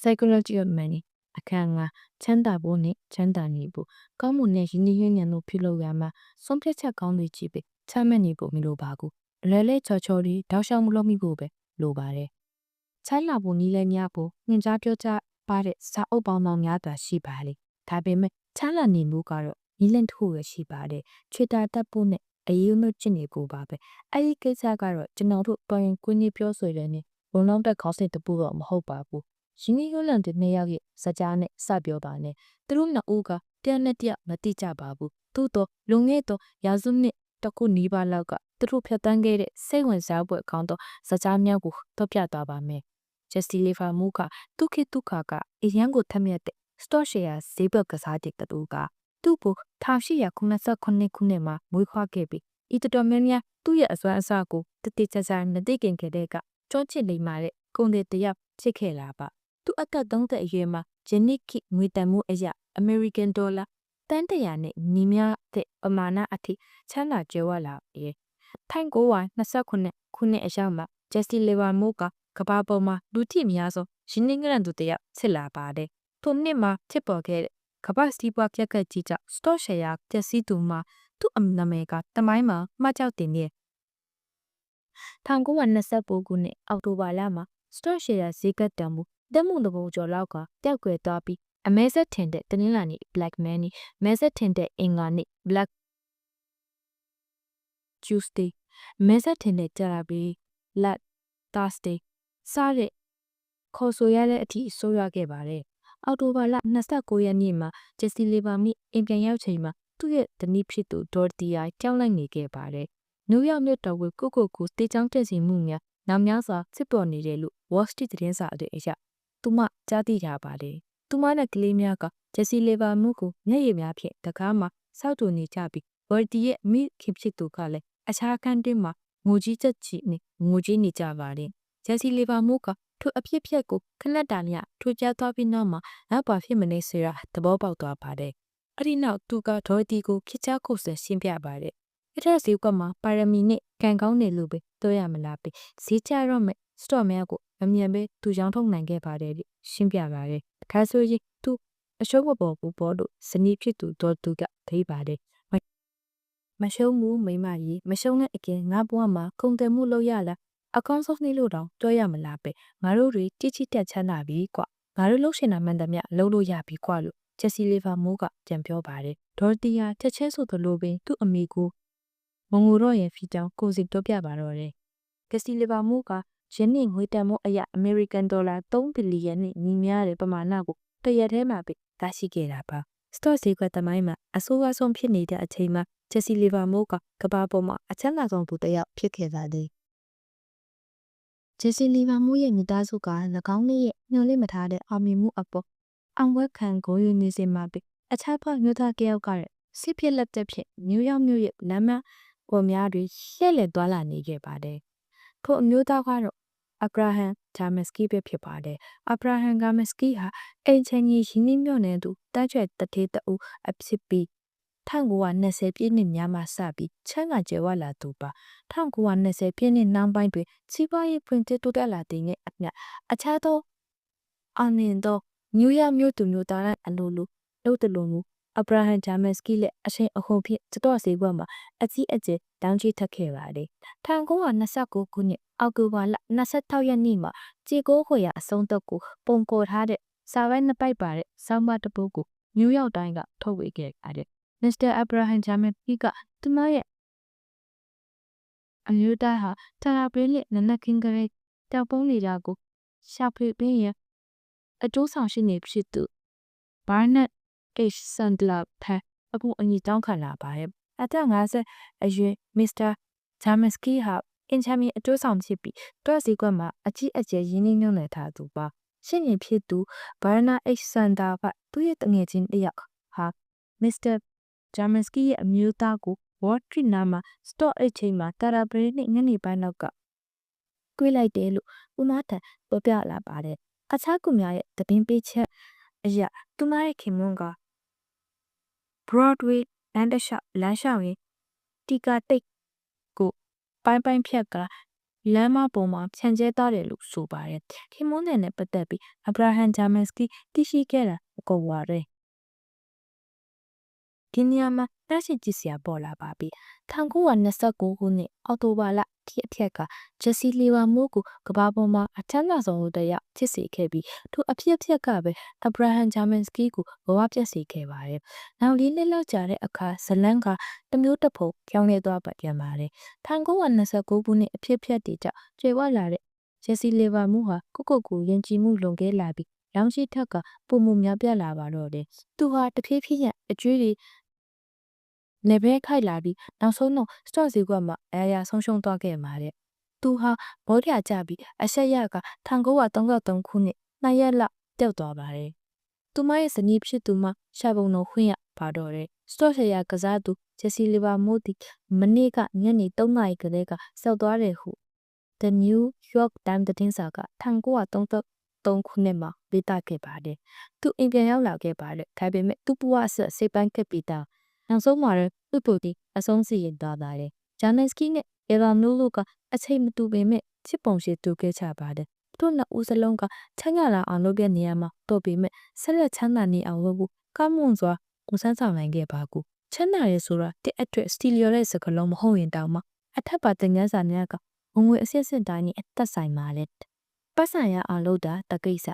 Psychology of Money အခန်းငါချမ်းသာဖို့နဲ့ချမ်းသာနေဖို့ကောင်းမှုနဲ့ရင်းနှီးရင်းနှံလို့ပြုလုပ်ရမှာဆုံးဖြတ်ချက်ကောင်းတွေကြီးပဲချမှတ်နေဖို့မလိုပါဘူးအလဲလဲချော်ချော်တွေတောက်လျှောက်မလုပ်မိဖို့ပဲလိုပါတယ်ချမ်းသာဖို့နီးလဲများဖို့ညင်ကြားပြောကြပါတဲ့စာအုပ်ပေါင်းပေါင်းများစွာရှိပါလေဒါပေမဲ့ချမ်းသာနေမှုကတော့နီးလန့်တစ်ခုပဲရှိပါတယ်ချွေတာတက်ဖို့နဲ့အရေးမကျင့်နေဖို့ပါပဲအဲ့ဒီကိစ္စကတော့ကျွန်တော်တို့တော်ရင်ကိုကြီးပြောဆိုရတဲ့နေဘုံလုံးတက်ခေါင်းစဉ်တပူတော့မဟုတ်ပါဘူး ရင်းနှီးရုံးလန့်တဲ့နှစ်ယောက်ရဲ့စကြားနဲ့စပြောပါနဲ့သူတို့နှစ်ဦးကတရားနဲ့တရားမတိကြပါဘူးသို့တော့လုံငယ်တော့ရာစုနှစ်တစ်ခုနီးပါးလောက်ကသူတို့ဖြတ်တန်းခဲ့တဲ့စိတ်ဝင်စားဖွယ်ကောင်းသောစကြားများကိုတော့ပြသွားပါမယ်ဂျက်စီလီဖာမူကဒုက္ခိဒုက္ခကအရန်ကိုထက်မြက်တဲ့စတော့ရှယ်ယာဈေးဘက်ကစားတဲ့တူကသူ့ကို1889ခုနှစ်မှာမွေးဖွားခဲ့ပြီးဤတော်များများသူ့ရဲ့အစွမ်းအစကိုတတိကျကျမသိခင်ခဲ့တဲ့ကကြောချစ်နေမှာတဲ့ကုန်တဲ့တယောက်ဖြစ်ခဲ့လာပါ သူအသက်30အရွယ်မှာဂျနီခိငွေတန်မှုအရာအမေရိကန်ဒေါ်လာတန်တရာနဲ့ညီမျှတဲ့ပမာဏအထိချမ်းသာကြွယ်ဝလာရဲ့ထိုင်ကိုဝါ29ခုနှစ်အရောက်မှာဂျက်စီလီဗာမိုးကကဘာပေါ်မှာလူထိများဆုံးရင်းနှီးငရန်သူတယောက်ဖြစ်လာပါတယ်ထိုနှစ်မှာဖြစ်ပေါ်ခဲ့တဲ့ကပတ်စီးပွားပြက်ကတ်ကြီးကြောင့်စတော့ရှယ်ယာပျက်စီးသူမှာသူ့အနာမည်ကတမိုင်းမှာမှတ်ကြောက်တင်ရဲ့1929ခုနှစ်အောက်တိုဘာလမှာစတော့ရှယ်ယာဈေးကတ်တန်မှု တက်မှုတဘုံကျော်လောက်ကတောက်ကွယ်သွားပြီးအမဲဆက်ထင်တဲ့တနင်္လာနေ့ Black Man နေ့မဲဆက်ထင်တဲ့အင်္ဂါနေ့ Black Tuesday မဲဆက်ထင်တဲ့ကြာပြီး Black Thursday စတဲ့ခေါ်ဆိုရတဲ့အထိဆိုးရွားခဲ့ပါတယ်။အော်တိုဘာလ29ရက်နေ့မှာဂျက်စီလီဗာမီအင်ပြန်ရောက်ချိန်မှာသူ့ရဲ့တနည်းဖြစ်သူဒေါ်တီယာကြောက်လိုက်နေခဲ့ပါတယ်။နယူးယောက်မြို့တော်ကိုကိုကိုကိုတေးချောင်းတက်စီမှုများနောက်များစွာစစ်ပေါ်နေတယ်လို့ Wall Street သတင်းစာအတဲ့အရ သူမကြားသိကြပါတယ်။သူမနဲ့ကလေးများကဂျက်စီလီဗာမှုကိုမျက်ရည်များဖြင့်တကားမှာစောက်တူနေကြပြီးဘော်တီရဲ့မိခင်ဖြစ်သူကလည်းအခြားခန်းတွင်မှာငိုကြီးချက်ကြီးနဲ့ငိုကြီးနေကြပါတယ်။ဂျက်စီလီဗာမှုကထိုအဖြစ်ဖြက်ကိုခလက်တာလျထိုကြသွားပြီးနောက်မှာနောက်ပါဖြစ်မနေဆိုတာသဘောပေါက်သွားပါတယ်။အဲ့ဒီနောက်သူကဒေါ်တီကိုခစ်ချခုဆက်ရှင်းပြပါတယ်။အဲ့ဒါဈေးကွက်မှာပါရမီနဲ့ကံကောင်းနေလို့ပဲတွဲရမလားပဲဈေးချတော့မဲ့ စတော့များကိုအမြန်ပဲသူရောင်းထုတ်နိုင်ခဲ့ပါတယ်လို့ရှင်းပြပါတယ်။အခါဆိုရင်သူအရှုံးမပေါ်ဘူးပေါ်လို့ဇနီးဖြစ်သူဒေါ်သူကသိပါတယ်မရှုံးမှုမိမကြီးမရှုံးတဲ့အကင်ငါဘဝမှာခုံတယ်မှုလုပ်ရလားအကောင်းဆုံးနေ့လို့တောင်ပြောရမလားပဲငါတို့တွေတိချိတက်ချမ်းသာပြီကွငါတို့လှုပ်ရှင်တာမှန်သမျှလှုပ်လို့ရပြီကွလို့ချက်စီလီဗာမိုးကပြန်ပြောပါတယ်ဒေါ်တီယာချက်ချင်းဆိုသလိုပင်သူ့အမိကိုမငိုတော့ရင်ဖီတောင်ကိုစီတော့ပြပါတော့တယ်ကစီလီဗာမိုးက ယင်းနှစ်ငွေတန်မိုးအရအမေရိကန်ဒေါ်လာ3ဘီလီယံနဲ့ညီမျှတဲ့ပမာဏကိုတရက်ထဲမှာပဲရရှိခဲ့တာပါစတော့ဈေးကွက်သမိုင်းမှာအဆိုးအဆုံးဖြစ်နေတဲ့အချိန်မှာချက်စီလီဗာမိုးကကဘာပေါ်မှာအချမ်းသာဆုံးသူတစ်ယောက်ဖြစ်ခဲ့ပါတယ်ဂျေစီလီဗာမိုးရဲ့မိသားစုက၎င်းရဲ့ညှို့လင့်မထားတဲ့အောင်မြင်မှုအပေါ်အောင်ဝက်ခံကိုယူနေစေမှာပဲအခြားဖောက်မျိုးသားတယောက်ကလည်းစစ်ဖြစ်လက်သက်ဖြစ်နယူးယောက်မြို့ရဲ့လမ်းမပေါ်များတွင်ရှက်လက်သွားလာနေခဲ့ပါတယ်။ ထိုအမျိုးသားကတော့အဗရာဟမ်ဂျာမစကီပဲဖြစ်ပါတယ်။အဗရာဟမ်ဂျာမစကီဟာအိမ်ချင်ကြီးရင်းနှီးမြှုပ်နှံသူတန်းကျွဲတထေးတအူအဖြစ်ပြီး1920ပြည့်နှစ်များမှစပြီးချမ်းသာကြွယ်ဝလာသူပါ1920ပြည့်နှစ်နောက်ပိုင်းတွင်စီးပွားရေးဖွံ့ဖြိုးတိုးတက်လာတဲ့နဲ့အမျှအခြားသောအနင်သောနယူးယောက်မြို့သူမြို့သားတိုင်းအလိုလိုလုပ်တယ်လို့မူ အဗရာဟမ်ဂျာမန်စကီလက်အရှင်အဟုန်ဖြင့်စတော့စေဘွက်မှာအကြီးအကျယ်တောင်းချထက်ခဲ့ပါတယ်1929ခုနှစ်အောက်တိုဘာလ26ရက်နေ့မှာကြေကိုးခွေရအဆုံးသက်ကိုပုံကော်ထားတဲ့စာဝဲနှစ်ပိုက်ပါတဲ့ဆောင်းပါးတစ်ပုဒ်ကိုနယူးယောက်တိုင်းကထုတ်ဝေခဲ့ပါတယ်မစ္စတာအဗရာဟမ်ဂျာမန်ပီကသူမရဲ့အမျိုးသားဟာတာရာပရင်းနဲ့နနက်ခင်းကလေးတောက်ပုံးနေတာကိုရှာဖွေပေးရင်အကျိုးဆောင်ရှိနေဖြစ်သူဘာနက် H ဆန်ဒလာဖက်အခုအညီတောင်းခံလာပါရဲ့အသက်50အရွယ်မစ္စတာဂျာမန်စကီဟာအင်ချမီအကျိုးဆောင်ဖြစ်ပြီးတွက်စီကွက်မှာအကြီးအကျယ်ရင်းနှီးမြှုပ်နှံထားသူပါရှင်းရင်ဖြစ်သူဘာနာ H ဆန်ဒါကသူ့ရဲ့တငယ်ချင်းတယောက်ဟာမစ္စတာဂျာမန်စကီရဲ့အမျိုးသားကိုဝေါ်ထရီနာမှာစတော့အိတ်ချိန်မှာတာရာဘရီနဲ့ညနေပိုင်းနောက်ကကွေးလိုက်တယ်လို့ဦးမထံပြောပြလာပါတယ်အခြားကူများရဲ့တပင်းပေးချက်အရာသူမရဲ့ခင်မွန်းက Broadway လမ်းတစ်လျှောက်လမ်းလျှောက်ရင်တီကာတိတ်ကိုပိုင်းပိုင်းဖြက်ကလမ်းမပေါ်မှာဖြန့်ကျဲသွားတယ်လို့ဆိုပါတယ်။ခင်မွန်းနယ်နဲ့ပတ်သက်ပြီးအဗရာဟမ်ဂျာမန်စကီသိရှိခဲ့တာအကောပါရယ် ဒီနေရာမှာတရှိကြည့်စရာပေါ်လာပါပြီ1929ခုနှစ်အောက်တိုဘာလဒီအထက်ကဂျက်စီလီဝါမိုးကိုကဘာပေါ်မှာအထက်လာဆုံးလို့တယောက်ဖြစ်စေခဲ့ပြီးသူအဖြစ်အပျက်ကပဲအဗရာဟမ်ဂျာမန်စကီကိုဘဝပြတ်စေခဲ့ပါတယ်။နောက်လေးနှစ်လောက်ကြာတဲ့အခါဇလန်ကတမျိုးတစ်ဖုံပြောင်းလဲသွားပါပြန်ပါတယ်။1929ခုနှစ်အဖြစ်အပျက်တွေကြောင့်ကျွေဝလာတဲ့ဂျက်စီလီဝါမိုးဟာကိုကိုကိုယဉ်ကြည်မှုလွန်ကဲလာပြီး လောင်ရှိထက်ကပုံမှုများပြလာပါတော့တယ်။သူဟာတဖြည်းဖြည်းချင်းအကျွေးတွေလေဘဲခိုက်လာပြီးနောက်ဆုံးတော့ stock ဈေးကွက်မှာအရာရာဆုံးရှုံးသွားခဲ့မှာတဲ့။သူဟာဘောထရာကြပြီးအဆက်ရက1933ခုနှစ်နှစ်ရက်လောက်ပျောက်သွားပါတယ်။သူမရဲ့ဇနီးဖြစ်သူမရှာပုံတော်ခွင့်ရပါတော့တယ်။ stock ဆရာကစားသူဂျက်စီလီဗာမိုတီမနေ့ကညနေ3နာရီကလေးကစောက်သွားတယ်ဟု The New York Times သတင်းစာက1933 ခုနှစ်မှာရေးသားခဲ့ပါတယ်။သူအိမ်ပြန်ရောက်လာခဲ့ပါတယ်။ဒါပေမဲ့သူ့ဘဝအဆက်စိတ်ပိုင်းကပ်ပြီးသားနောက်ဆုံးမှာတော့သူ့ပူတီအဆုံးစီရင်သွားပါတယ်။ဂျာနက်စကီနဲ့အေဗာနိုလိုကအချိန်မတူပေမဲ့ချစ်ပုံရှိတူခဲ့ကြပါတယ်။သူ့နှစ်ဦးစလုံးကချမ်းသာလာအောင်လုပ်တဲ့နေရာမှာတော့ပေမဲ့ဆက်လက်ချမ်းသာနေအောင်လုပ်ဖို့ကောင်းမွန်စွာကိုစမ်းဆောင်နိုင်ခဲ့ပါကူ။ချမ်းသာရဲဆိုတာတစ်အတွက်စတီလီယိုရဲ့စကလုံးမဟုတ်ရင်တောင်မှအထက်ပါတင်ငန်းစာများကဝင်ငွေအစစ်စစ်တိုင်းနဲ့အသက်ဆိုင်ပါလေ။ ပတ်ဆိုင်ရအောင်လုပ်တာတကိစ္စ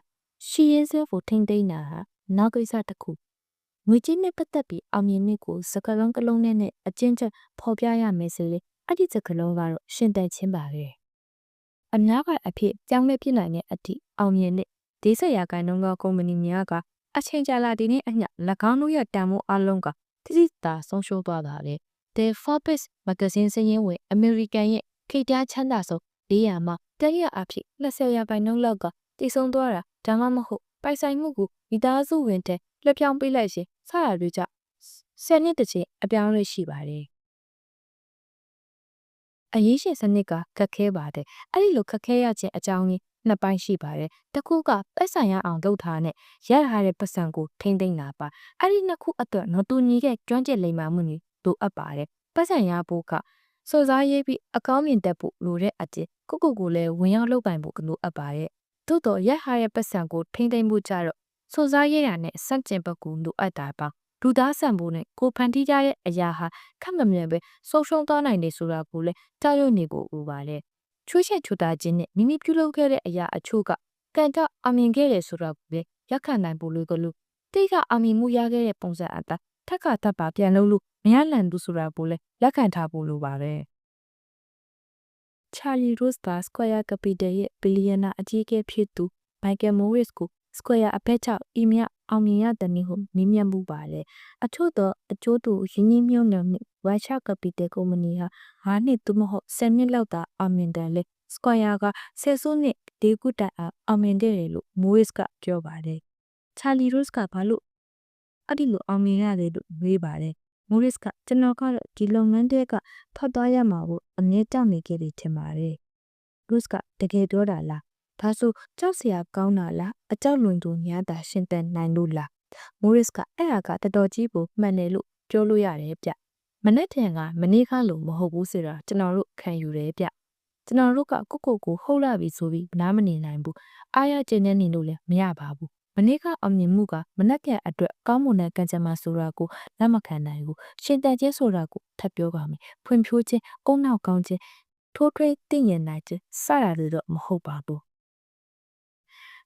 ရှီရင်စဖို့ထိမ့်သိမ်းတာဟာနောက်ကိစ္စတစ်ခုငွေကြေးနဲ့ပတ်သက်ပြီးအောင်မြင်မှုကိုစကလုံးကလုံးနဲ့အကျဉ်းချက်ဖော်ပြရမယ်ဆိုရင်အဲ့ဒီစကလုံးကတော့ရှင်တန်ချင်းပါပဲအများကအဖြစ်ကြောင်းလဲပြနိုင်တဲ့အထိအောင်မြင်တဲ့ဒေသရာကိုင်းလုံးကကုမ္ပဏီများကအချိန်ကြာလာတဲ့နေ့အည၎င်းတို့ရဲ့တန်ဖိုးအလုံးကတိတိတာဆုံးရှုံးသွားတာလေ The Forbes Magazine စရင်းဝင် American ရဲ့ခိတ္တချမ်းသာဆုံး400မှာတရအဖြစ်20ရာခိုင်နှုန်းလောက်ကတည်ဆုံသွားတာဒါမှမဟုတ်ပိုင်ဆိုင်မှုကိုမိသားစုဝင်တဲ့လွှဲပြောင်းပေးလိုက်ရင်စရတွေကြောင့်ဆယ်နှစ်တစ်ချိန်အပြောင်းလဲရှိပါတယ်အရေးရှင်စနစ်ကခက်ခဲပါတယ်အဲ့ဒီလိုခက်ခဲရခြင်းအကြောင်းရင်းနှစ်ပိုင်းရှိပါတယ်တစ်ခုကပတ်ဆိုင်ရအောင်လုပ်ထားနဲ့ရထားတဲ့ပတ်စံကိုထိမ့်သိမ့်တာပါအဲ့ဒီနှစ်ခုအတွက်နော်တူညီတဲ့ကျွမ်းကျင်လိမ္မာမှုတွေလိုအပ်ပါတယ်ပတ်စံရဖို့က စောစားရေးပြီးအကောင်းမြင်တတ်ဖို့လိုတဲ့အပြင်ကိုကိုကိုလည်းဝင်ရောက်လုပ်ပိုင်ဖို့လိုအပ်ပါတယ်သို့တော့ရထားတဲ့ပတ်စံကိုထိမ့်သိမ့်မှုကြတော့စောစားရရနဲ့စန့်ကျင်ဘက်ကိုလိုအပ်တာပါလူသားဆန်ဖို့နဲ့ကိုဖန်တီးကြတဲ့အရာဟာခက်မမြင်ပဲဆုံးရှုံးသွားနိုင်တယ်ဆိုတာကိုလည်းကြောက်ရွံ့နေကိုဥပါလေချွေးချက်ချူတာခြင်းနဲ့မိမိပြုလုပ်ခဲ့တဲ့အရာအချို့ကကံတော့အမြင်ခဲ့တယ်ဆိုတာကိုလည်းရက်ခံနိုင်ဖို့လိုကလို့တိတ်ကအမြင်မှုရခဲ့တဲ့ပုံစံအတိုင်းထက်ကထပ်ပါပြန်လို့လို့ မရလန်ဘူးဆိုတာကိုလည်းလက်ခံထားဖို့လိုပါတယ်ချာလီရို့စ်တာစကွဲယာကပီတယ်ရဲ့ဘီလီယနာအကြီးအကဲဖြစ်သူမိုက်ကယ်မိုးရစ်ကိုစကွဲယာအဖက်ချောက်အီမြအောင်မြင်ရတဲ့နည်းဟုမြင်မြတ်မှုပါတယ်အချို့သောအကျိုးတူရင်းနှီးမြှုပ်နှံမှုဝါချကပီတယ်ကုမ္ပဏီဟာ၅နှစ်သို့မဟုတ်၁၀နှစ်လောက်သာအောင်မြင်တယ်လေစကွဲယာကဆယ်စုနှစ်ဒီကုတိုင်အောင်မြင်တယ်လို့မိုးရစ်ကပြောပါတယ်ချာလီရို့စ်ကဘာလို့အဲ့ဒီလိုအောင်မြင်ရတယ်လို့မေးပါတယ် မိုးရစ်ကကျွန်တော်ကတော့ဒီလုပ်ငန်းတွေကထွက်သွားရမှာကိုအမြဲတောင်းနေခဲ့တယ်ထင်ပါတယ်။ရုစ်ကတကယ်ပြောတာလားဒါဆိုကြောက်စရာကောင်းတာလားအကြောက်လွန်သူများတာရှင်သန်နိုင်လို့လားမိုးရစ်ကအဲ့ဟာကတော်တော်ကြီးကိုမှန်တယ်လို့ပြောလို့ရတယ်ဗျမနေ့ထင်ကမနေ့ကလို့မဟုတ်ဘူးဆိုတာကျွန်တော်တို့ခံယူတယ်ဗျကျွန်တော်တို့ကကိုကိုကိုဟုတ်လာပြီဆိုပြီးနားမနေနိုင်ဘူးအားရကျင်းနေနေလို့လည်းမရပါဘူး မနေ့ကအောင်မြင်မှုကမနက်ကအတွက်ကောင်းမွန်တဲ့ကံကြမ္မာဆိုတာကိုလက်မခံနိုင်ဘူးရှင်တန်ခြင်းဆိုတာကိုထပ်ပြောပါမယ်ဖွံ့ဖြိုးခြင်းအုံနောက်ကောင်းခြင်းထိုးထွင်းသိဉာဏ်နိုင်ခြင်းစတာတွေတော့မဟုတ်ပါဘူး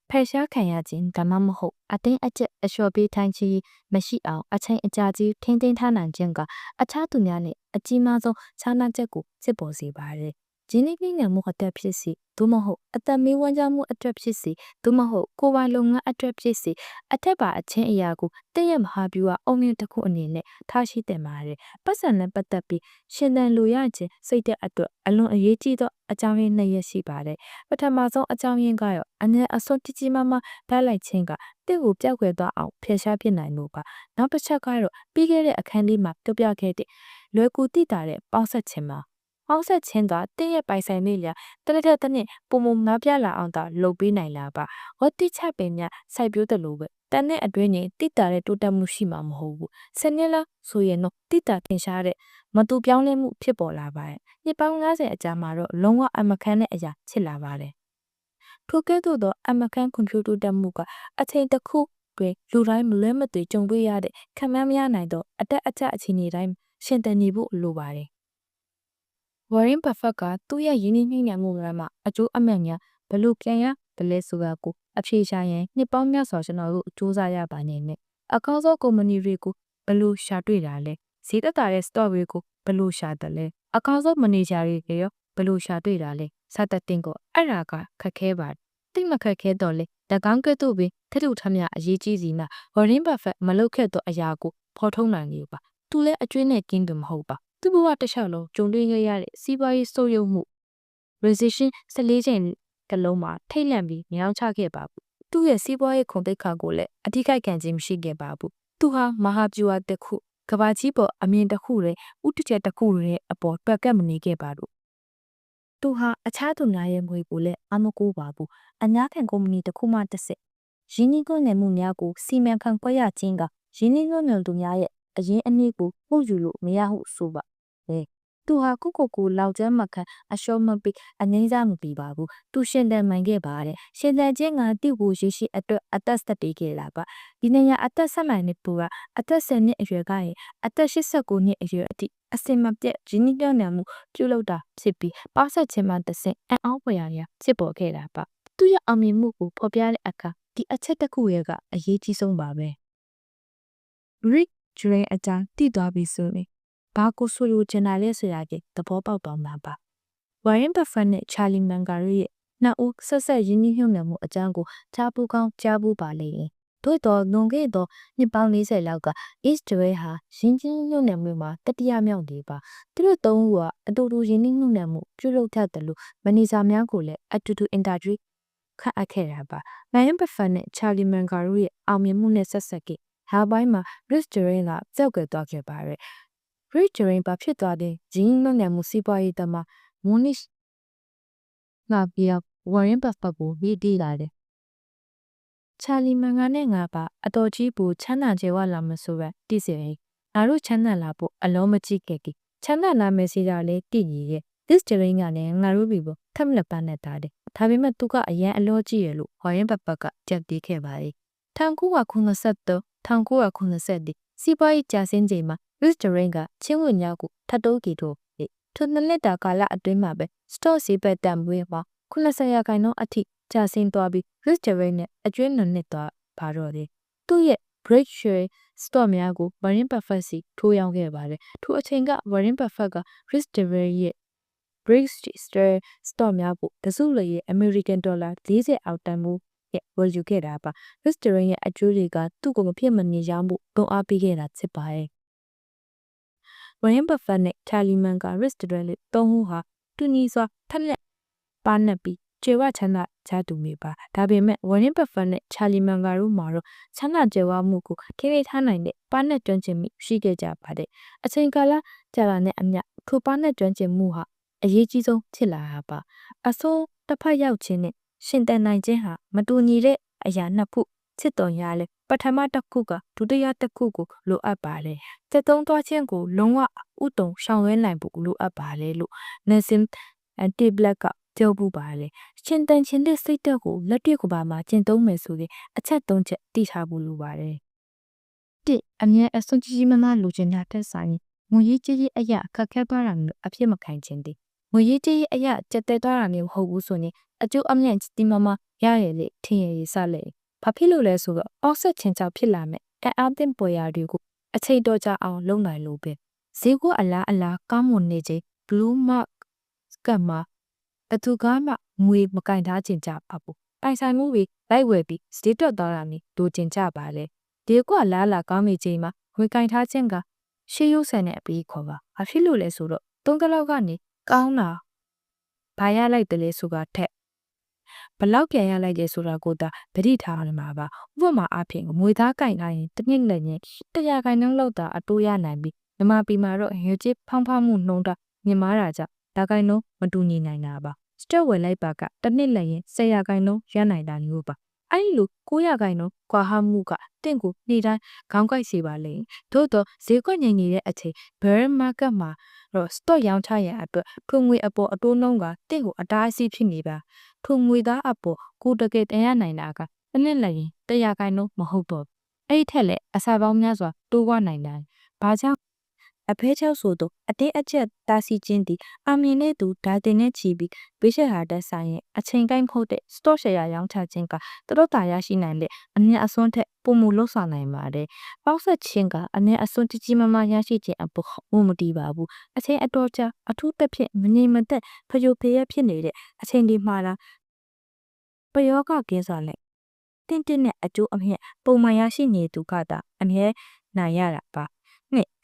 ဖယ်ရှားခံရခြင်းဒါမှမဟုတ်အတင်းအကျပ်အလျှော်ပေးထိုင်းခြင်းမရှိအောင်အချိန်အကြာကြီးထိမ့်သိမ်းထားနိုင်ခြင်းကအခြားသူများနဲ့အကြီးမားဆုံးခြားနားချက်ကိုစစ်ပေါ်စေပါတယ်။ ဂျင်းနှိမ့်နှံမှုအတွက်ဖြစ်စီသို့မဟုတ်အသက်မီးဝမ်းကြောင်းမှုအတွက်ဖြစ်စီသို့မဟုတ်ကိုယ်ပိုင်လုပ်ငန်းအတွက်ဖြစ်စီအထက်ပါအချင်းအရာကိုတည့်ရမဟာဗျူဟာအုံမြင့်တစ်ခုအနေနဲ့ထားရှိတင်ပါတယ်။ပတ်စံနဲ့ပတ်သက်ပြီးရှင်သန်လိုရခြင်းစိတ်တဲ့အတွက်အလွန်အရေးကြီးသောအကြောင်းရင်းနှစ်ရပ်ရှိပါတယ်။ပထမဆုံးအကြောင်းရင်းကတော့အနည်းအစွန်းကြီးကြီးမားမားဓာတ်လိုက်ခြင်းကတင့်ကိုပြောက်ွယ်သွားအောင်ဖျက်ရှားပြနိုင်လို့ပါ။နောက်တစ်ချက်ကတော့ပြီးခဲ့တဲ့အခန်းလေးမှာပြပြခဲ့တဲ့လွယ်ကူတိတာတဲ့ပေါင်းဆက်ခြင်းပါ ပေါင်းဆက်ချင်းသာတင့်ရဲ့ပိုင်ဆိုင်မိလျာတလက်ထက်တစ်နှစ်ပုံပုံများပြလာအောင်သာလုပ်ပေးနိုင်လာပါဟောတိချက်ပင်များစိုက်ပျိုးတယ်လို့ပဲတန်တဲ့အတွင်းကြီးတိတာတဲ့တိုးတက်မှုရှိမှာမဟုတ်ဘူးစနစ်လားဆိုရင်တော့တိတာထင်ရှားတဲ့မတူပြောင်းလဲမှုဖြစ်ပေါ်လာပါတယ်နှစ်ပေါင်း90အကြာမှာတော့လုံးဝအမခန်းတဲ့အရာဖြစ်လာပါတယ်ထိုကဲ့သို့သောအမခန်းကွန်ပျူတာတက်မှုကအချိန်တစ်ခုတွင်လူတိုင်းမလွဲမသွေကြုံတွေ့ရတဲ့ခံမမရနိုင်သောအတက်အကျအခြေအနေတိုင်းရှင်သန်နေဖို့လိုပါတယ်။ Warren Buffett ကသူ့ရဲ့ရင်းနှီးမြှုပ်နှံမှုတွေမှာအကျိုးအမြတ်များဘယ်လိုပြန်ရဘလဲဆိုတာကိုအဖြေရှာရင်နှစ်ပေါင်းများစွာကျွန်တော်တို့စူးစမ်းရပါနေနဲ့အကောင်းဆုံးကုမ္ပဏီတွေကိုဘယ်လိုရှာတွေ့တာလဲဈေးသက်သာတဲ့ stock တွေကိုဘယ်လိုရှာတယ်လဲအကောင်းဆုံး manager တွေရောဘယ်လိုရှာတွေ့တာလဲစသဖြင့်ကိုအဲ့ဒါကခက်ခဲပါတယ်တိတ်မခက်ခဲတော့လေတကောင်းကဲ့သို့ပင်ထထူထမြအရေးကြီးစီမှာ Warren Buffett မလုပ်ခဲ့သောအရာကိုဖော်ထုတ်နိုင်လို့ပါသူလည်းအကျွင်းနဲ့ကင်းသူမဟုတ်ပါ သူ့ဘဝတစ်လျှောက်လုံးကြုံတွေ့ခဲ့ရတဲ့စီးပွားရေးဆိုးရုံမှု recession 14ချိန်ကလုံးမှာထိတ်လန့်ပြီးမြောင်းချခဲ့ပါဘူးသူ့ရဲ့စီးပွားရေးခုံတိတ်ခါကိုလည်းအတိတ်ခံခြင်းမရှိခဲ့ပါဘူးသူဟာမဟာဗျူဟာတစ်ခုကဘာကြီးပေါ်အမြင်တစ်ခုရဲ့ဥတချက်တစ်ခုရဲ့အပေါ်တွက်ကပ်မနေခဲ့ပါဘူးသူဟာအခြားသူများရဲ့ငွေကိုလည်းအမကိုးပါဘူးအများခံကုမ္ပဏီတစ်ခုမှတစ်စစ်ရင်းနှီးကုန်နယ်မှုများကိုစီမံခန့်ခွဲရခြင်းကရင်းနှီးကုန်နယ်သူများရဲ့ အရင်အနည်းကိုမှုယူလို့မရဟုဆိုပါလေသူဟာကိုကိုကိုလောက်ကျမ်းမခံအရှော့မပိအငိမ့်စားမပြီးပါဘူးသူရှင်တန်မှန်ခဲ့ပါတယ်ရှင်တန်ချင်းကတိကိုရှိရှိအတွက်အသက်ဆက်ပေးခဲ့လာပါဒီနေရာအသက်ဆက်မှန်နေပူကအသက်10နှစ်အရွယ်ကရင်အသက်89နှစ်အရွယ်အထိအစင်မပြတ်ဂျင်းနီပြောင်းနေမှုပြုလုပ်တာဖြစ်ပြီးပါဆက်ခြင်းမှတဆင့်အံ့ဩဖွယ်ရာဖြစ်ပေါ်ခဲ့တာပါသူရဲ့အောင်မြင်မှုကိုဖော်ပြတဲ့အခါဒီအချက်တစ်ခုရဲ့ကအရေးကြီးဆုံးပါပဲ Rick ဂျူရင်အကြောင်းတည်သွားပြီဆိုရင်ဘာကိုဆိုလိုချင်တာလဲဆိုတာကသဘောပေါက်သွားမှာပါ။ Warren Buffett နဲ့ Charlie Munger ရဲ့နှစ်ဦးဆက်ဆက်ရင်းနှီးမြှုပ်နှံမှုအကြောင်းကိုကြားပူးကောင်းကြားပူးပါလိမ့်မယ်။သို့တော့လွန်ခဲ့သောနှစ်ပေါင်း40လောက်က Eastway ဟာရင်းချင်းမြှုပ်နှံမှုမှာတတိယမြောက်နေပါ။သူတို့သုံးဦးကအတူတူရင်းနှီးမြှုပ်နှံမှုပြုလုပ်တတ်တယ်လို့မနီဇာများကိုလည်းအတူတူ interview ခန့်အပ်ခဲ့တာပါ။ Warren Buffett နဲ့ Charlie Munger ရဲ့အောင်မြင်မှုနဲ့ဆက်ဆက်က ဟာပိုင်းမှာ Rich Terrain ကကြောက်ကြသွားခဲ့ပါတယ်။ Rich Terrain ဘာဖြစ်သွားတဲ့ဂျင်းလွန်နယ်မှုစီးပွားရေးသမား Monish ငါပြ Warren Buffett ကိုပြီးတည်လာတယ်။ချာလီမန်ငါနဲ့ငါပါအတော်ကြီးပူချမ်းသာကြွယ်ဝလာမဆိုပဲတည်စီရင်ငါတို့ချမ်းသာလာဖို့အလုံးမကြည့်ခဲ့ကချမ်းသာလာမယ်စီတာလေတည်ကြီးရဲ့ this terrain ကလည်းငါတို့ပြီပေါ့ထပ်မလက်ပန်းနဲ့တာတယ်ဒါပေမဲ့သူကအရန်အလောကြည့်ရလို့ Warren Buffett ကကြက်တီးခဲ့ပါလေ1993 1990စီးပွားရေးကျဆင်းချိန်မှာ Restaurant ကချင်းဝင်များကိုထပ်တိုးကြည့်ထို့ထိုနှစ်နှစ်တာကာလအတွင်းမှာပဲ store ဈေးပတ်တန်မွေးမှာ90ရာခိုင်နှုန်းအထိကျဆင်းသွားပြီး Restaurant နဲ့အကျွင်းနနှစ်သွားပါတော့တယ်သူ့ရဲ့ break share store များကို Warren Buffett စီထိုးရောင်းခဲ့ပါတယ်ထိုအချိန်က Warren Buffett က Restaurant ရဲ့ break share store များကိုတစုလေရဲ့ American dollar 40အောက်တန်မှု ရဲ့ဝယ်ယူခဲ့တာပါ restaurant ရဲ့အကျိုးတွေကသူ့ကိုမဖြစ်မနေရောင်းဖို့တွန်းအားပေးခဲ့တာဖြစ်ပါတယ်။ Warren Buffett နဲ့ Charlie Munger restaurant လေးသုံးခုဟာတူညီစွာထက်လက်ပါနပ်ပြီးကျေဝချမ်းသာကြသူတွေပါဒါပေမဲ့ Warren Buffett နဲ့ Charlie Munger တို့မှာတော့ချမ်းသာကြွယ်ဝမှုကိုထိထိထားနိုင်တဲ့ပါနပ်ကျွမ်းကျင်မှုရှိခဲ့ကြပါတယ်အချိန်ကာလကြာလာတဲ့အမျှထိုပါနပ်ကျွမ်းကျင်မှုဟာအရေးကြီးဆုံးဖြစ်လာတာပါအစိုးတစ်ဖက်ရောက်ခြင်းနဲ့ ရှင်တန်နိုင်ခြင်းဟာမတူညီတဲ့အရာနှစ်ခုစစ်တော်ရလဲပထမတစ်ခုကဒုတိယတစ်ခုကိုလိုအပ်ပါတယ်။သက်သုံးသွားခြင်းကိုလုံးဝဥတုံရှောင်လွှဲနိုင်ဖို့လိုအပ်ပါတယ်လို့ Nassim Taleb ကပြောပူပါတယ်။ရှင်တန်ခြင်းတဲ့စိတ်ဓာတ်ကိုလက်တွေ့ကဘာမှာကျင့်သုံးမယ်ဆိုရင်အချက်၃ချက်သိထားဖို့လိုပါတယ်။တစ်အမြဲအစွန်ကြီးကြီးမမလိုချင်တာတက်ဆိုင်ငွေရေးကြေးရေးအရာအခက်ခဲသွားတာမျိုးအဖြစ်မခံခြင်းတည်း ငွေရေးကြေးရေးအရာကြက်တဲသွားတာမျိုးမဟုတ်ဘူးဆိုရင်အကျိုးအမြတ်ဒီမမရရလေထင်ရရစလေဘာဖြစ်လို့လဲဆိုတော့အောက်ဆက်ချင်းချောက်ဖြစ်လာမယ်အအားသင့်ပေါ်ရာတွေကိုအချိန်တော်ကြအောင်လုပ်နိုင်လို့ပဲဈေးကွက်အလားအလားကောင်းမွန်နေခြင်း blue mark ကမှာဘသူကမှငွေမကင်ထားခြင်းကြပါဘူးပိုင်ဆိုင်မှုတွေလိုက်ဝယ်ပြီးစတေးတက်သွားတာနေဒိုကျင်ကြပါလေဒီကွက်လားလာကောင်းနေခြင်းမှာငွေကင်ထားခြင်းကရှေးရုပ်ဆန်တဲ့အပြီးခေါ်ပါဘာဖြစ်လို့လဲဆိုတော့သုံးကလောက်ကနေ ကောင်းတာဘာရလိုက်တယ်လဲဆိုတာထက်ဘလောက်ပြန်ရလိုက်တယ်ဆိုတာကိုသာဗတိထားရမှာပါဥပမာအဖြစ်ငွေသားကင်ထားရင်တစ်နှစ်လည်းညတရားခိုင်နှုန်းလောက်သာအတိုးရနိုင်ပြီးမြမပီမှာတော့ငွေကြေးဖောင်းဖောင်းမှုနှုံးတာမြင်မာတာကြောင့်ဒါကိုင်းလုံးမတူညီနိုင်တာပါစတက်ဝယ်လိုက်ပါကတစ်နှစ်လည်းရင်10ရာခိုင်နှုန်းရနိုင်တာမျိုးပါ အဲ့ဒီလို9ရာခိုင်နှုန်းကွာဟမှုကတင့်ကိုနေ့တိုင်းခေါင်းကိုက်စေပါလေသို့တော့ဈေးကွက်ငြိမ်နေတဲ့အချိန် bear market မှာတော့ stock ရောင်းချရန်အတွက်ထုံငွေအပေါ်အတိုးနှုန်းကတင့်ကိုအတားအဆီးဖြစ်နေပါထုံငွေသားအပေါ်ကိုတကယ်တန်ရနိုင်တာကတစ်နှစ်လည်းရင်100ရာခိုင်နှုန်းမဟုတ်တော့ဘူးအဲ့ဒီထက်လည်းအစာပေါင်းများစွာတိုးွားနိုင်တယ်ဘာကြောင့် အဖဲချောက်ဆိုတော့အတင်းအကျပ်တာစီချင်းသည်အာမင်နဲ့သူဓာတင်နဲ့ချီပြီးဘေးရှက်ဟာတက်ဆိုင်ရဲ့အချိန်ကိုင်းမဟုတ်တဲ့ stock share ရောင်းချခြင်းကတတော်တာရရှိနိုင်တဲ့အမြတ်အစွန်းထက်ပုံမလှုပ်ဆောင်နိုင်ပါတယ်။ပေါက်ဆက်ခြင်းကအမြတ်အစွန်းကြီးကြီးမားမားရရှိခြင်းအပေါ်မမတည်ပါဘူး။အချိန်အတော်ကြာအထူးသဖြင့်မငြိမ်မသက်ဖျို့ဖျက်ဖြစ်နေတဲ့အချိန်ဒီမှာလားပယောဂကင်းစွာနဲ့တင့်တင့်နဲ့အကျိုးအမြတ်ပုံမှန်ရရှိနေသူကသာအမြဲနိုင်ရတာပါ။နှ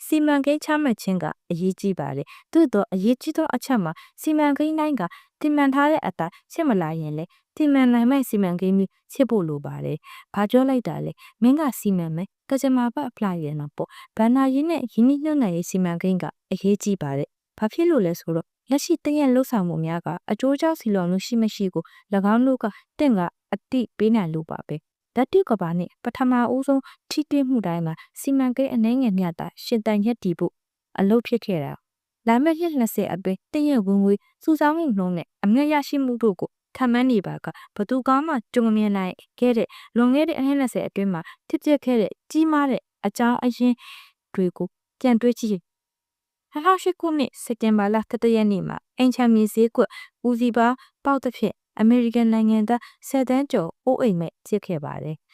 စ်စီမံကိန်းချမှတ်ခြင်းကအရေးကြီးပါတယ်။သို့တော့အရေးကြီးသောအချက်မှာစီမံကိန်းတိုင်းကတင်မှန်ထားတဲ့အတိုင်းချက်မလာရင်လေတင်မှန်နိုင်မဲ့စီမံကိန်းမျိုးချက်ဖို့လိုပါတယ်။ဘာပြောလိုက်တာလဲ။မင်းကစီမံမယ်။ကကြမာပတ်အဖလိုက်ရနော်ပေါ့။ဘန္နာရင်းနဲ့ရင်းနှီးမြှုပ်နှံရေးစီမံကိန်းကအရေးကြီးပါတယ်။ဘာဖြစ်လို့လဲဆိုတော့လက်ရှိတရက်လှုပ်ဆောင်မှုများကအကျိုးကြောင့်စီလော်မှုရှိမရှိကို၎င်းတို့ကတင့်ကအတိပေးနိုင်လို့ပါပဲ။ ဓာတ်တုကဘာနဲ့ပထမအဦးဆုံးထိတွေ့မှုတိုင်းမှာစီမံကိန်းအနှဲငယ်မြတ်တာရှင်တန်ရက်တည်ဖို့အလုပ်ဖြစ်ခဲ့တာ။လာမယ့်ရက်20အတွင်းတရက်ဝင်ငွေစုဆောင်းမှုနှုန်းနဲ့အမြတ်ရရှိမှုတို့ကိုထပ်မံနေပါကဘသူကမှကြုံမမြင်နိုင်ခဲ့တဲ့လွန်ခဲ့တဲ့အနှစ်20အတွင်းမှာဖြစ်ပျက်ခဲ့တဲ့ကြီးမားတဲ့အကြောင်းအရင်းတွေကိုပြန်တွေးကြည့်2008ခုနှစ်စက်တင်ဘာလ17ရက်နေ့မှာအင်ချမ်မီဈေးကွက်ဦးစီးပါပေါက်သဖြင့် အမေရိကန်နိုင်ငံသား10တန်းကျော်အိုးအိမ်မဲ့ဖြစ်ခဲ့ပါတယ်။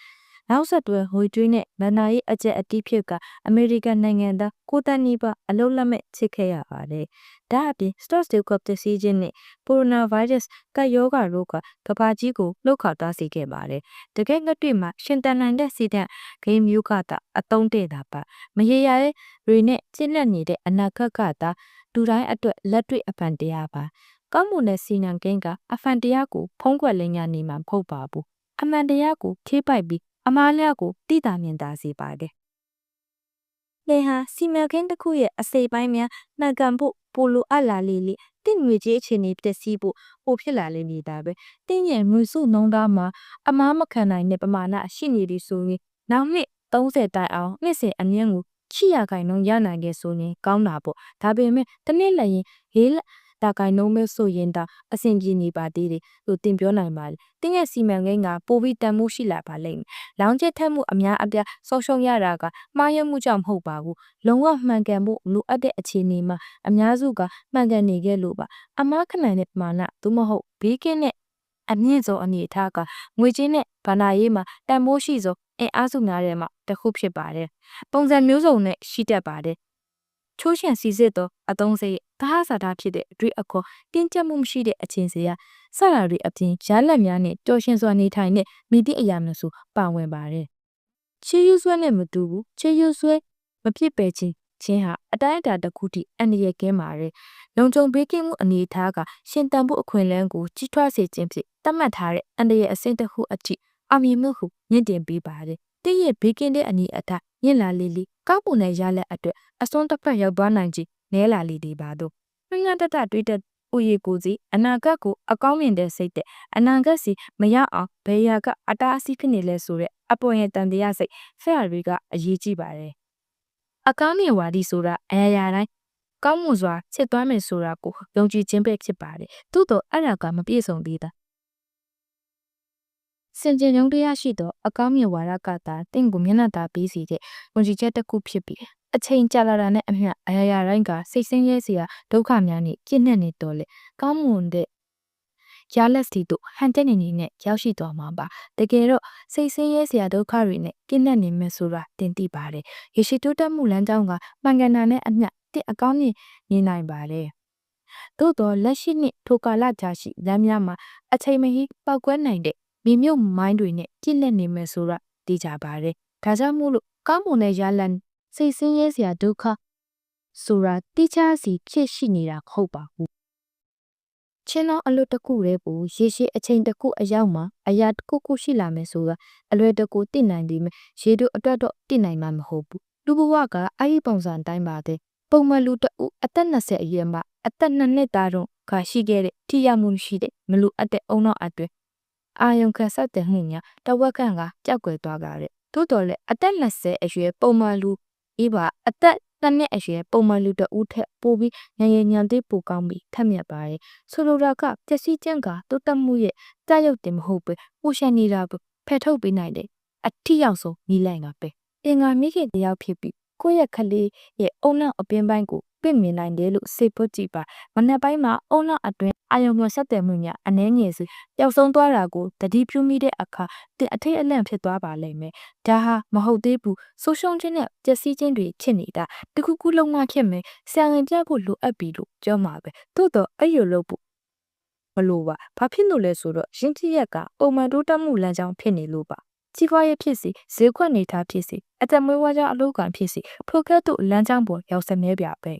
နောက်ဆက်တွဲငွေကျွေးနဲ့ဗန်နာရေးအကျက်အတီးဖြစ်ကအမေရိကန်နိုင်ငံသားကိုတန်နီပါအလုံးလက်မဲ့ဖြစ်ခဲ့ရပါတယ်။ဒါအပြင် stock still cup တစီခြင်းနဲ့ coronavirus ကပ်ရောဂါတို့ကကဘာကြီးကိုလှုပ်ခါသွားစေခဲ့ပါတယ်။တကယ်ငတွေ့မှာရှင်တန်နိုင်တဲ့စီတန်ဂိမ်းမျိုးကတာအတုံးတဲ့တာပါ။မရေရတဲ့တွေနဲ့ကျင့်လက်နေတဲ့အနာဂတ်ကတာလူတိုင်းအတွက်လက်တွေ့အပန်တရားပါ။ ကောင်းမွန်တဲ့စီနံကိန်းကအဖန်တရားကိုဖုံးကွယ်လင်းညာနေမှာမဟုတ်ပါဘူး။အမှန်တရားကိုခေးပိုက်ပြီးအမားလျောက်ကိုတိတာမြင်တာစေပါတယ်။လေဟာစီမံကိန်းတစ်ခုရဲ့အစိပ်ပိုင်းများမှန်ကန်ဖို့ပိုလိုအပ်လာလေလေတင့်ငွေကြီးအခြေအနေတက်စီဖို့ပိုဖြစ်လာလေနေတာပဲ။တင့်ရဲ့ငွေစုနှုံးသားမှာအမားမခံနိုင်တဲ့ပမာဏရှိနေသည်ဆိုရင်နောက်နှစ်30တိုင်အောင်နှစ်စဉ်အမြင့်ကိုချီရခိုင်နှုန်းရနိုင်ခဲ့ဆိုရင်ကောင်းတာပေါ့။ဒါပေမဲ့တနေ့လည်းရင်ဟေး တာကိုင်နှုံးမဲ့ဆိုရင်ဒါအဆင်ပြေနေပါသေးတယ်လို့တင်ပြောနိုင်ပါတယ်။တင်းရဲ့စီမံကိန်းကပိုပြီးတန်မှုရှိလာပါလိမ့်မယ်။လောင်ကျက်ထက်မှုအများအပြားဆော့ရှုံရတာကမှားယွင်းမှုကြောင့်မဟုတ်ပါဘူး။လုံဝမှန်ကန်မှုလိုအပ်တဲ့အခြေအနေမှာအများစုကမှန်ကန်နေခဲ့လို့ပါ။အမားခဏနဲ့ပမာဏသို့မဟုတ်ဘေးကင်းတဲ့အမြင့်ဆုံးအနေအထားကငွေချင်းနဲ့ဗန္နာရေးမှာတန်ဖိုးရှိဆုံးအင်အားစုများထဲမှာတစ်ခုဖြစ်ပါတယ်။ပုံစံမျိုးစုံနဲ့ရှိတတ်ပါတယ်။ ချိုးချံစီစစ်သောအသုံးစရိတ်သဟဇာတာဖြစ်တဲ့အတွေ့အခေါ်တင်းကျပ်မှုမရှိတဲ့အချင်းစရာစတာတွေအပြင်ရလက်များနဲ့ကြော်ရှင်စွာနေထိုင်တဲ့မိသည့်အရာမျိုးစုပါဝင်ပါတယ်။ချေယူဆွဲနဲ့မတူဘူးချေယူဆွဲမဖြစ်ပယ်ခြင်းချင်းဟာအတိုင်းအတာတစ်ခုထိအန္တရာယ်ကင်းပါတယ်။လုံခြုံဘေးကင်းမှုအနေအထားကရှင်တန်ဖို့အခွင့်အလမ်းကိုကြီးထွားစေခြင်းဖြင့်သတ်မှတ်ထားတဲ့အန္တရာယ်အဆင့်တစ်ခုအထိအမြင်မှုဟုမြင့်တင်ပေးပါတယ်။ တည့်ရဲ့ဘေးကင်းတဲ့အနေအထားညင်လာလေးလေးကောက်ပုံနဲ့ရလက်အတွက်အစွန်းတစ်ဖက်ရောက်သွားနိုင်ခြင်းနဲလာလေးတွေပါတော့။ငှက်တတတွေးတဲ့ဥယေကိုစီအနာဂတ်ကိုအကောင်းမြင်တဲ့စိတ်တဲ့အနာဂတ်စီမရအောင်ဘယ်ရာကအတားအဆီးဖြစ်နေလဲဆိုတဲ့အပေါ်ရဲ့တန်တရားစိတ်ဖက်ရတွေကအရေးကြီးပါတယ်။အကောင်းမြင်ဝါဒီဆိုတာအရာရာတိုင်းကောင်းမွန်စွာချစ်သွားမယ်ဆိုတာကိုယုံကြည်ခြင်းပဲဖြစ်ပါတယ်။သို့တော့အဲ့ဒါကမပြည့်စုံသေးတာ စင်ကြင်ယုံတရားရှိသောအကောင်းမြင်ဝါဒကသာတင့်ကိုမျက်နှာသာပေးစီတဲ့ဝန်ကြီးချက်တစ်ခုဖြစ်ပြီးအချိန်ကြာလာတာနဲ့အမျှအရာရာတိုင်းကစိတ်ဆင်းရဲစရာဒုက္ခများနဲ့ပြည့်နှက်နေတော့လေကောင်းမွန်တဲ့ရလက်စီတို့ဟန်တက်နေနေနဲ့ရောက်ရှိသွားမှာပါတကယ်တော့စိတ်ဆင်းရဲစရာဒုက္ခတွေနဲ့ပြည့်နှက်နေမယ်ဆိုတာတင်သိပါတယ်ရေရှိတိုးတက်မှုလမ်းကြောင်းကမှန်ကန်တာနဲ့အမျှတစ်အကောင်းမြင်နေနိုင်ပါတယ်သို့တော့လက်ရှိနှစ်ထိုကာလကြာရှိလမ်းများမှာအချိန်မဟီပောက်ကွဲနိုင်တဲ့ မိမြုပ်မိုင်းတွေနဲ့ပြည့်လက်နေမယ်ဆိုတာသိကြပါတယ်ဒါကြောင့်မို့လို့ကောင်းမွန်တဲ့ရလန်စိတ်ဆင်းရဲစရာဒုက္ခဆိုတာတိကျစီဖြစ်ရှိနေတာမဟုတ်ပါဘူးချင်းတော့အလွတ်တစ်ခုတည်းကိုရေရှည်အချိန်တစ်ခုအရောက်မှာအရာတစ်ခုခုရှိလာမယ်ဆိုတာအလွယ်တကူသိနိုင်တယ်ရေတို့အတွက်တော့သိနိုင်မှာမဟုတ်ဘူးလူဘဝကအဲ့ဒီပုံစံတိုင်းပါတဲ့ပုံမှန်လူတအူအသက်20အရွယ်မှာအသက်နှစ်နှစ်သားတုန်းကရှိခဲ့တဲ့ထိရောက်မှုရှိတဲ့မလူအပ်တဲ့အုံနောက်အတွင်း အာယုံခံဆက်တဲ့မှုများတဝက်ခန့်ကကြောက်ွယ်သွားကြတဲ့သို့တော်လည်းအသက်20အရွယ်ပုံမှန်လူဤပါအသက်တစ်နှစ်အရွယ်ပုံမှန်လူတဦးထက်ပိုပြီးညင်ညံသေးပိုကောင်းပြီးထက်မြက်ပါတယ်ဆိုလိုတာကပျက်စီးခြင်းကတိုးတက်မှုရဲ့ကြောက်ရွံ့တယ်မဟုတ်ပဲပူရှင်နေတာကိုဖယ်ထုတ်ပေးနိုင်တဲ့အထီရောက်ဆုံးနီးလိုက်တာပဲအင်္ဂါမိခင်တယောက်ဖြစ်ပြီးကိုယ့်ရဲ့ခလေးရဲ့အုံနောက်အပင်ပိုင်းကို ပြင့်မြင်နိုင်တယ်လို့စိတ်ပုတ်ကြည့်ပါမနက်ပိုင်းမှာအုံနောက်အတွင်းအာယုံမျောဆက်တယ်မှုများအနှဲငယ်စီပျောက်ဆုံးသွားတာကိုတတိပြုမိတဲ့အခါတင်အထိတ်အလန့်ဖြစ်သွားပါလိမ့်မယ်ဒါဟာမဟုတ်သေးဘူးဆိုရှုံခြင်းနဲ့ပျက်စီးခြင်းတွေဖြစ်နေတာတခုခုလုံးမဖြစ်မယ်ဆံရင်ပြဖို့လိုအပ်ပြီလို့ပြောမှာပဲသို့တော့အဲ့လိုလို့ဖို့မလို့ပါဘာဖြစ်လို့လဲဆိုတော့ရင်းထရက်ကပုံမှန်တိုးတက်မှုလမ်းကြောင်းဖြစ်နေလို့ပါကြီးပွားရေးဖြစ်စီဈေးခွက်နေထားဖြစ်စီအသက်မွေးဝါးကြောင်းအလုပ်ကံဖြစ်စီထိုကဲ့သို့လမ်းကြောင်းပေါ်ရောက်စမြဲပြပဲ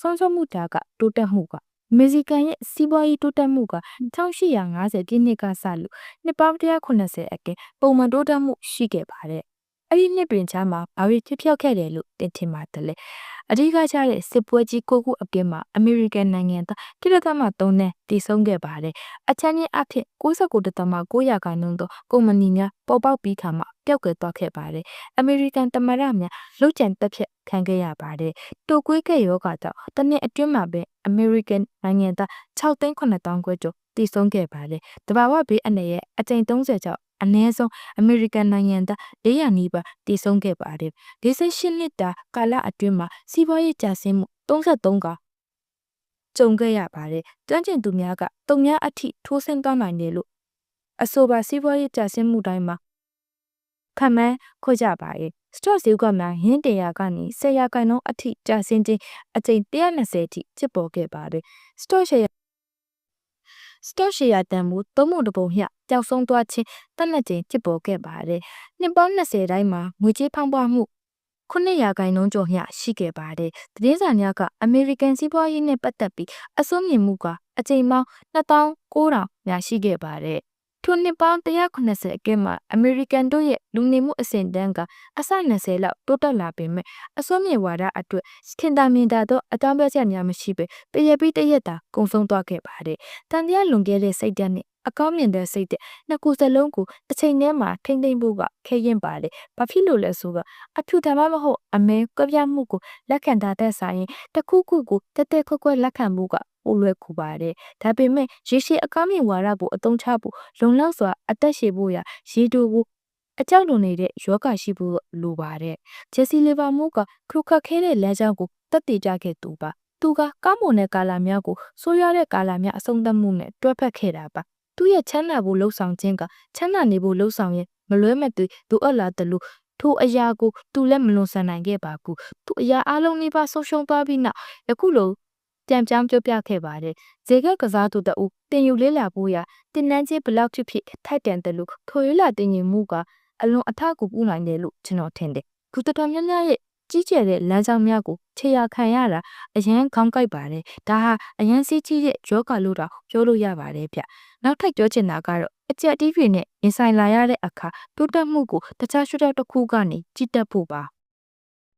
ဆုံးရှုံးမှုတာကတိုးတက်မှုကမက္ဆီကန်ရဲ့စီးပွားရေးတိုးတက်မှုက1850ပြည့်နှစ်ကစလို့နှစ်ပေါင်း180အကဲပုံမှန်တိုးတက်မှုရှိခဲ့ပါတယ်။ အဲ့ဒီနှစ်တွင်ချာမှာဘာတွေဖြစ်ပျောက်ခဲ့တယ်လို့တင်ထင်ပါတယ်လေ။အဓိကကျတဲ့စစ်ပွဲကြီးကိုခုအကဲမှာအမေရိကန်နိုင်ငံသားတိရကမ3နဲ့တည်ဆုံခဲ့ပါတယ်။အချမ်းချင်းအဖြစ်69.9ရာခိုင်နှုန်းသောကုမ္ပဏီများပေါ်ပေါက်ပြီးခါမှပျောက်ကွယ်သွားခဲ့ပါတယ်။အမေရိကန်တမရများလုကြံတက်ဖြတ်ခံခဲ့ရပါတယ်။တိုကွေးခဲ့ရောဂါကြောင့်တစ်နှစ်အတွင်းမှာပဲအမေရိကန်နိုင်ငံသား6သိန်း9000ခွဲကျော်တည်ဆုံးခဲ့ပါတယ်။တဘာဝဘေးအနေရဲ့အကြိမ်30ကျော် အနည်းဆုံးအမေရိကန်နိုင်ငံသား400နီးပါးတည်ဆုံးခဲ့ပါတယ်။48နှစ်တာကာလအတွင်းမှာစီးပွားရေးကျဆင်းမှု33ကကြုံခဲ့ရပါတယ်။ကျွမ်းကျင်သူများကတုံများအထိထိုးဆင်းသွားနိုင်တယ်လို့အဆိုပါစီးပွားရေးကျဆင်းမှုတိုင်းမှာခံမှန်းခွကြပါရဲ့ stock ဈေးကွက်မှာရင်းတရာကနေ10ရာခိုင်နှုန်းအထိကျဆင်းခြင်းအကြိမ်120အထိဖြစ်ပေါ်ခဲ့ပါတယ် stock share stock share တန်ဖိုးသုံးပုံတစ်ပုံမျှပျောက်ဆုံးသွားခြင်းတက်လက်ခြင်းဖြစ်ပေါ်ခဲ့ပါတယ်နှစ်ပေါင်း20တိုင်းမှာငွေကြေးဖောင်းပွားမှုခုနှစ်ရာခိုင်နှုန်းကျော်မျှရှိခဲ့ပါတယ်။သတင်းစာများကအမေရိကန်စီးပွားရေးနဲ့ပတ်သက်ပြီးအစိုးမြင်မှုကအကြိမ်ပေါင်း2900များရှိခဲ့ပါတယ်။ ထိုနှစ်ပေါင်း180အကဲမှာအမေရိကန်တို့ရဲ့လူနေမှုအဆင့်တန်းကအဆ20လောက်တိုးတက်လာပေမဲ့အစိုးမြင်ဝါဒအတွက်ခင်တာမြင်တာတော့အတောင်းပြချက်များမရှိပဲတရပြီးတရက်တာကုံဆုံးသွားခဲ့ပါတယ်။တန်တရားလွန်ခဲ့တဲ့စိတ်ဓာတ်နဲ့အကောင်းမြင်တဲ့စိတ်တဲ့နှစ်ခုစလုံးကိုတစ်ချိန်တည်းမှာထိမ့်သိမ့်ဖို့ကခဲရင်ပါတယ်။ဘာဖြစ်လို့လဲဆိုတော့အဖြူဓမ္မမဟုတ်အမဲကွက်ပြမှုကိုလက်ခံတာတဲ့ဆိုင်ရင်တစ်ခုခုကိုတက်တက်ခွက်ခွက်လက်ခံမှုက ပိုလွယ်ကူပါတယ်။ဒါပေမဲ့ရေရှည်အကောင်းမြင်ဝါဒကိုအသုံးချဖို့လုံလောက်စွာအသက်ရှည်ဖို့ရရေတိုကိုအကြောက်လွန်နေတဲ့ယောဂရှိဖို့လိုပါတယ်။ဂျက်စီလီဗာမိုးကခရုခတ်ခဲတဲ့လမ်းကြောင်းကိုတက်တည်ကြခဲ့သူပါ။သူကကောင်းမွန်တဲ့ကာလာများကိုဆိုးရွားတဲ့ကာလာများအဆုံးသတ်မှုနဲ့တွဲဖက်ခဲ့တာပါ။သူ့ရဲ့ချမ်းသာဖို့လှုပ်ဆောင်ခြင်းကချမ်းသာနေဖို့လှုပ်ဆောင်ရင်မလွဲမသွေသူအပ်လာတယ်လို့ထိုအရာကိုသူလည်းမလွန်ဆန်နိုင်ခဲ့ပါဘူးသူအရာအလုံးလေးပါဆုံးရှုံးသွားပြီးနောက်ယခုလို ပြန်ပြောင်းပြောပြခဲ့ပါတယ်ဇေကကစားသူတအုပ်တင်ယူလေးလာဖို့ရတင်နန်းချင်းဘလောက်ဖြစ်ဖြစ်ထိုက်တန်တယ်လို့ထိုရွလာတင်ရင်မှုကအလွန်အထကူပူနိုင်တယ်လို့ကျွန်တော်ထင်တယ်ခုတတော်များများရဲ့ကြီးကျယ်တဲ့လမ်းကြောင်းများကိုခြေရခံရတာအရန်ခေါင်းကိုက်ပါတယ်ဒါဟာအရန်စီးကြီးရဲ့ယောဂလို့တော့ပြောလို့ရပါတယ်ဗျနောက်ထပ်ပြောချင်တာကတော့အကြက်တီးတွေနဲ့ရင်ဆိုင်လာရတဲ့အခါတိုးတက်မှုကိုတခြားရွှေတက်တစ်ခုကနေကြည့်တတ်ဖို့ပါ